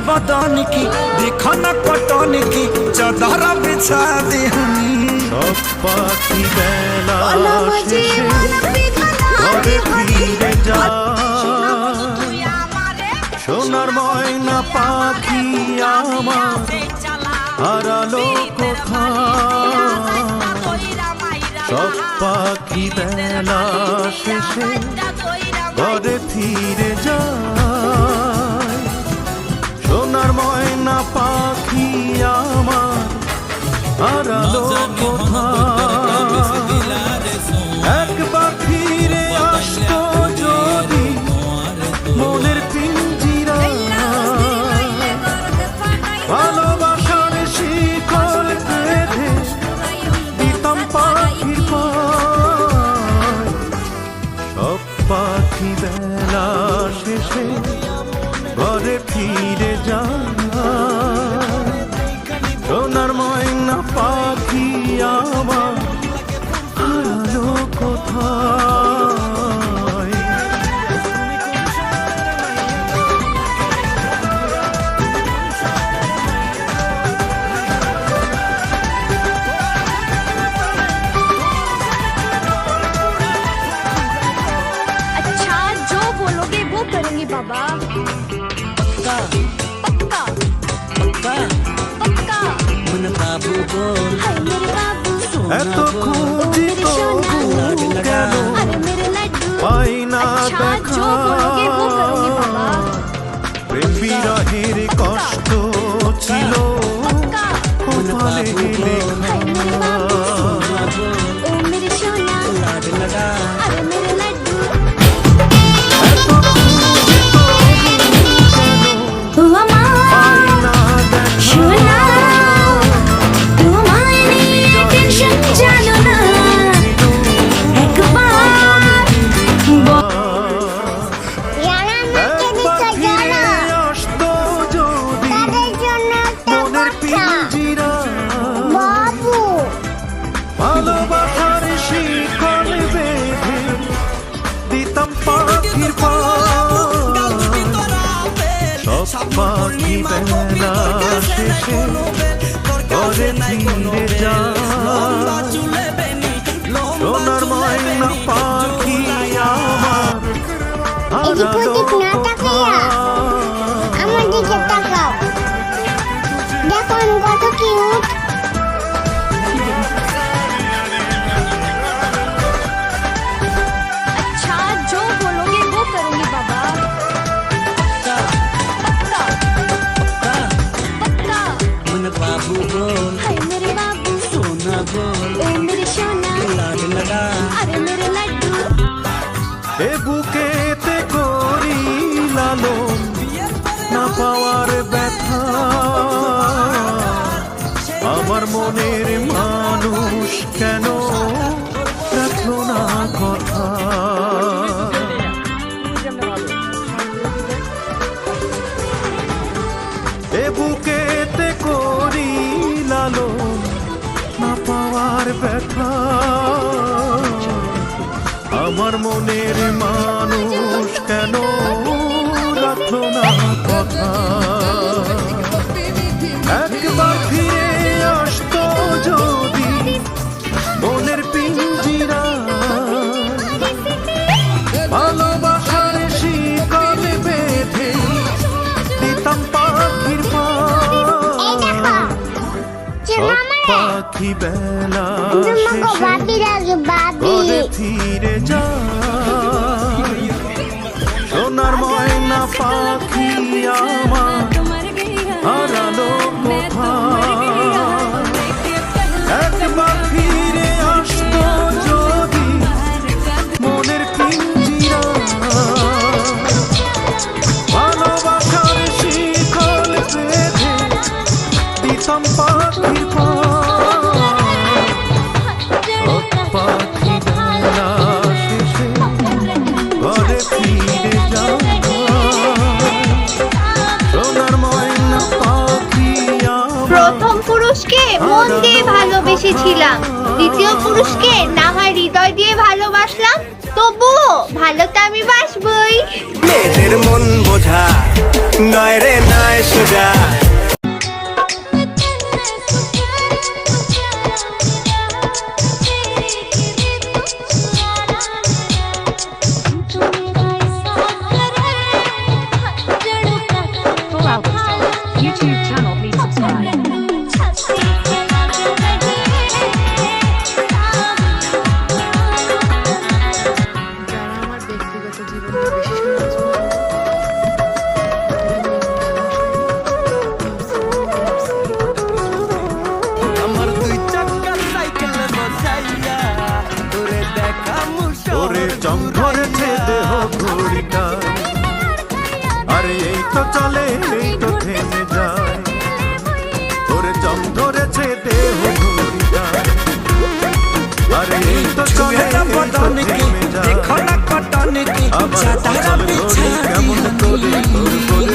छुए त बदन की देखो न कटन की चदर बिछा देहनी সব পাখি বেলা শেষে ঘরে ফিরে যায় সোনার ময়না পাখি আমার হারালো কোথায় সব পাখি বেলা শেষে ঘরে ফিরে যায় সোনার ময়না পাখি আমার। হারালো কোথায়? একবার ফিরে আসতো যদি মনের পিঞ্জিরা ভালোবাসার শিকল বেঁধে দিতাম পাখির সব পাখি বেলা শেষে ঘরে ফিরে যা সোনার ময়না পাখি আমার। बाबू बोल तो खोजी तो भूल गया। अरे मेरे लड्डू। पाई ना देखा। Ada kon gua tuh cute. পাখি বেলা শেষে ফিরে যায় সোনার ময়না পাখি আমার হারালো একবার ফিরে আসতো যদি মনের পিঞ্জিরা। ভালোবাসার শিকল বেঁধে দিতাম পাখির পায় পাখি বেলা শেষে ঘরে ফিরে যায় সোনার ময়না পাখি প্রথম পুরুষকে মন দিয়ে ভালোবেসেছিলাম। দ্বিতীয় পুরুষকে না হয় হৃদয় দিয়ে ভালোবাসলাম। তবুও ভালো তো আমি বাসবই। মেয়েদের মন বোঝা নয় রে নয় সোজা। চাদরা অচল ঘড়ি কেমন করে তোর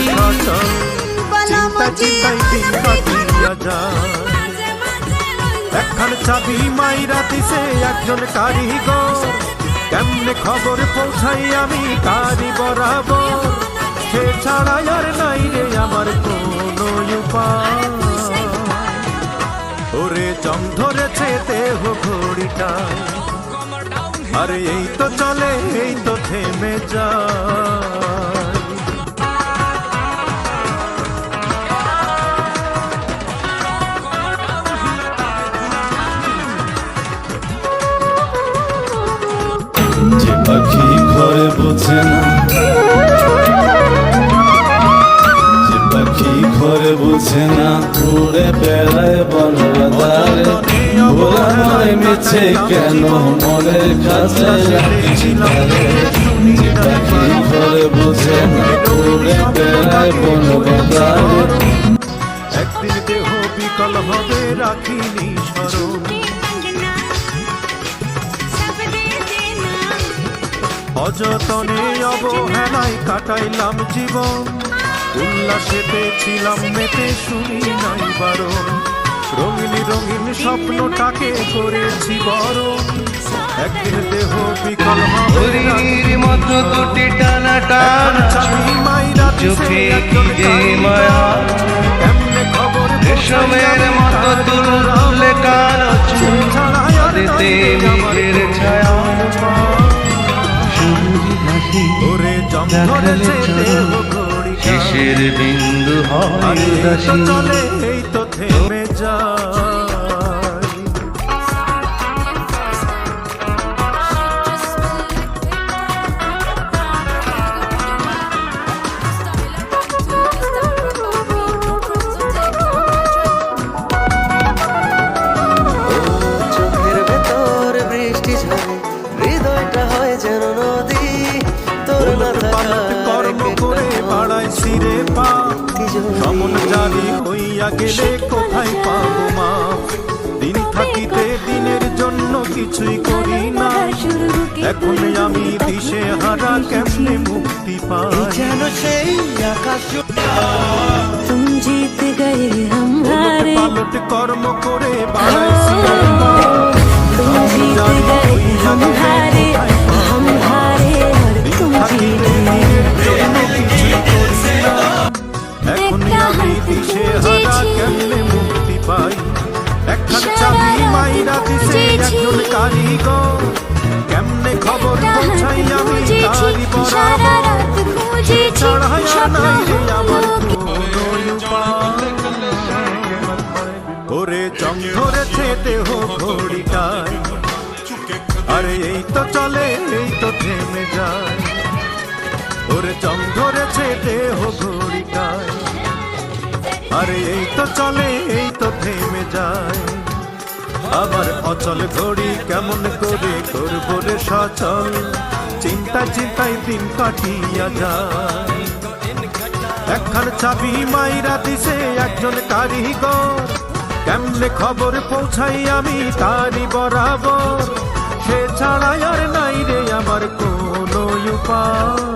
চিন্তা চিন্তাই দিন কাটিয়া যায় একখান চাবি মাইরা একজন কারিগর। কেমনে খবর পৌঁছাই আমি কারি বরাবর? সে ছাড়া আর নাই রে আমার কোনো উপায়। ওরে জং ধরেছে দেহ ঘড়িটা আরে এই তো চলে, এই তো থেমে যায়। যে পাখি ঘরে বোঝে না। যে পাখি ঘরে বোঝে না। উড়ে বেড়ায় বনবাদারে ভোলা নয় মিছে কেন মনের কাছে? ঘরে বোঝে না উড়ে বেড়ায় বনবাদারে একদিন দেহ বিকল হবে রাখিনি স্মরণ। অযতনে অবহেলায় কাটাইলাম জীবন। উল্লাসেতে ছিলাম মেতে শুনি নাই বারণ। রঙিন রঙিন স্বপ্নটাকে করেছি বরণ একদিন দেহ বিকল হরির মতো দুটি টানা টানা চোখে কি যে মায়া। রেশমের মতো তুলতুলে কালো চুল হাতেতে মেঘের ছায়া। ওরে জং ধরেছে দেহ ঘড়ি শেষের বিন্দু হয় ভ্রমণ জারি হইয়া গেলে কোথায় পাবো মা? দিন থাকিতে দিনের জন্য কিছুই করি না। এখন আমি দিশে হারা কেমনে মুক্তি পাই? যেন সেই গে হামারে পালট কর্ম করে হামারে হামারে আর তুম জিত গে দিশে হারা কেমনে মুক্তি পাই? একখান চাবি মাইরা দিছে একজন কারিগর। কেমনে খবর পৌঁছাই আমি তারি বরাবর? আর নাই রে আমার। ওরে জং ধরেছে দেহ ঘড়িটায়। আরে এই তো চলে, এই তো থেমে যায়। ওরে জং ধরেছে দেহ ঘড়িটায়। আরে এই তো চলে, এই তো থেমে যায়। আবার অচল ঘড়ি কেমন করে করব রে সচল? চিন্তা চিন্তায় দিন কাটিয়া যায়। একখান চাবি মাইরা দিছে একজন কারিগর। কেমনে খবর পৌঁছাই আমি তারি বরাবর? সে ছাড়া আর নাই রে আমার কোনো উপায়।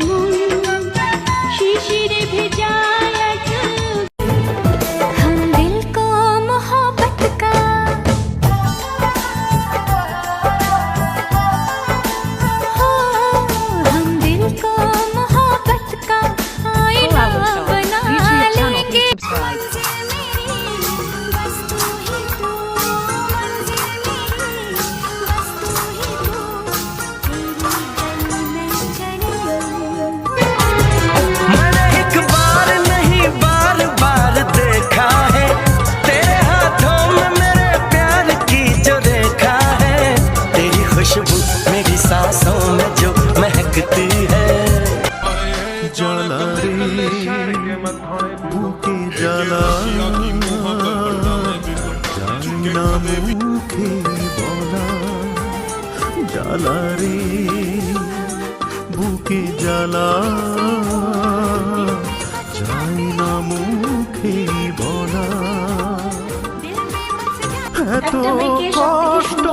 কষ্ট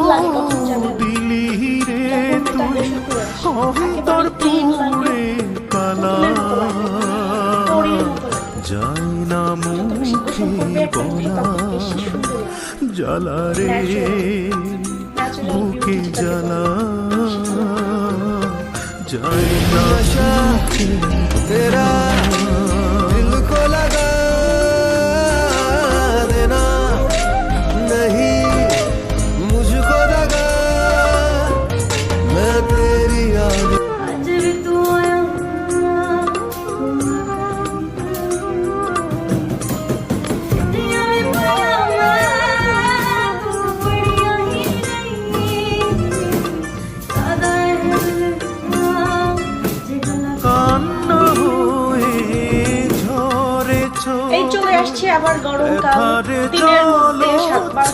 দিলি রে তুই। অন্তর পুরে কালা যায় না মুখে বলা জ্বালা রে মুখে জ্বালা যাই না তেরা আবার গরমকাল দিনের মধ্যে সাতবার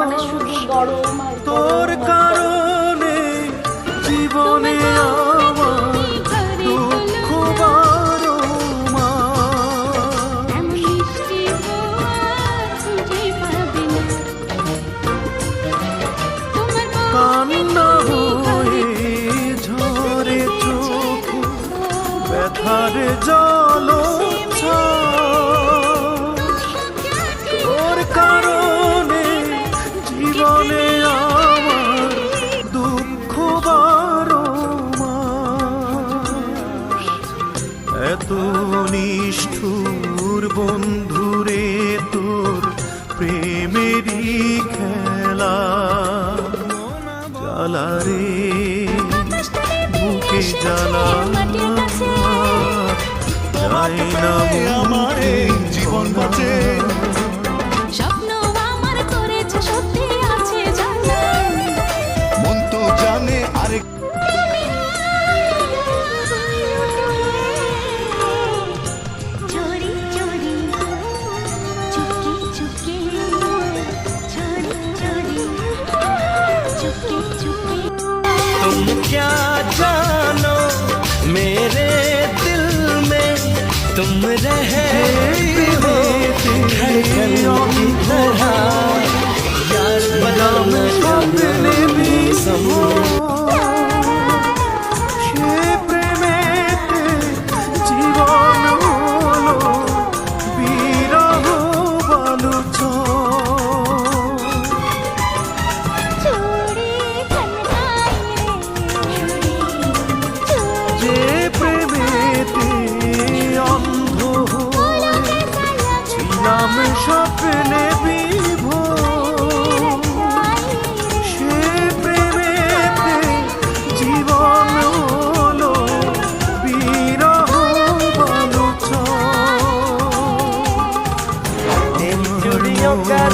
মানে শুধু গরম তোর কারণে জীবনে কান্না ঝরে চোখ। ব্যথার জল আমায় আমায় জীবন বাঁচে। है खड़े खड़े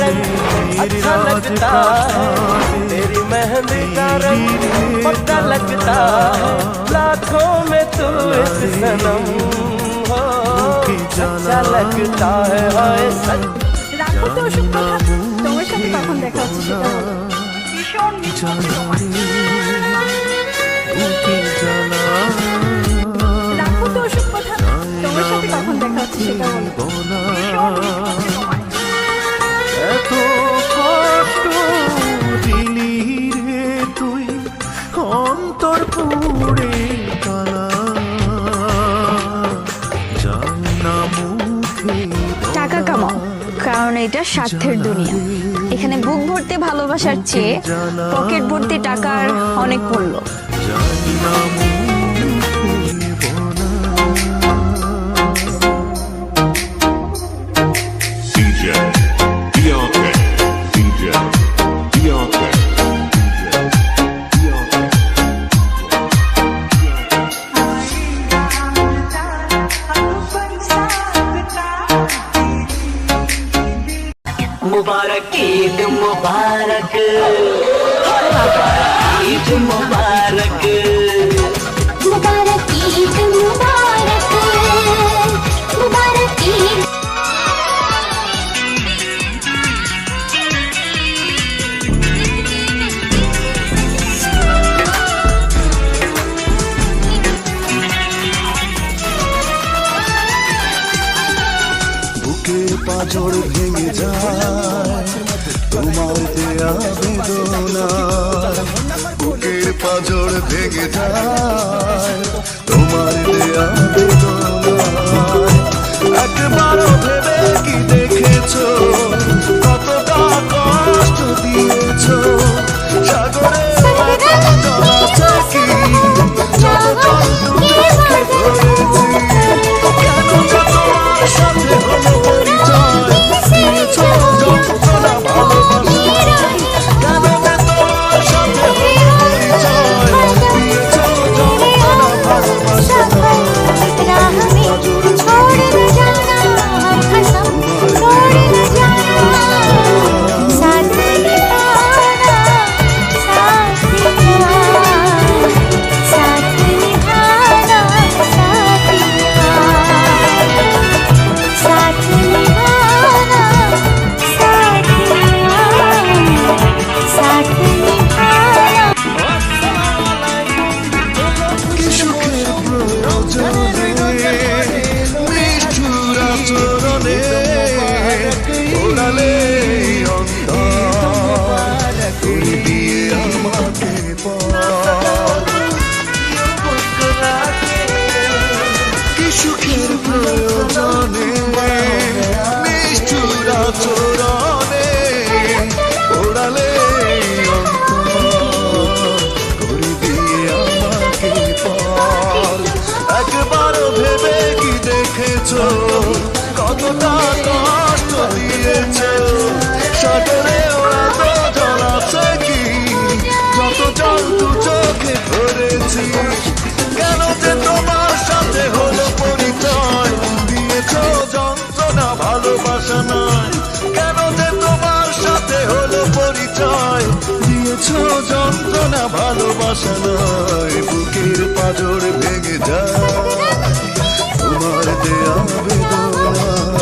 रंग अच्छा लगता। तेरी मेहंदी का रंग पक्का लगता। लाखों में तू इस सनम हो। अच्छा लगता है, हाय सच। তোমার সাথে কখন দেখা হচ্ছে সেটা ভীষণ মিস রাখো তো ওসব কথা তোমার সাথে কখন দেখা হচ্ছে সেটা ভীষণ স্বার্থের দুনিয়া। এখানে বুক ভর্তি ভালোবাসার চেয়ে পকেট ভর্তি টাকার অনেক মূল্য। পাঁজর ভেঙে যায়। তোমার দেয়া বেদনা বুকের পাঁজর ভেঙে যায়। তোমার দেয়া বেদনা একবারও ভেবে কি দেখেছ? কতটা কষ্ট দিয়েছ? সাগরে কি কষ্ট দিয়েছ সাগরে আছে কি যত জল দু চোখে ধরেছি কেন যে তোমার সাথে হলো পরিচয় দিয়েছ যন্ত্রণা ভালোবাসা নয় কেন যে তোমার সাথে হলো পরিচয় দিয়েছ যন্ত্রণা ভালোবাসা নয় বুকের পাজর ভেঙে যায় তোমার দেয়া বেদনা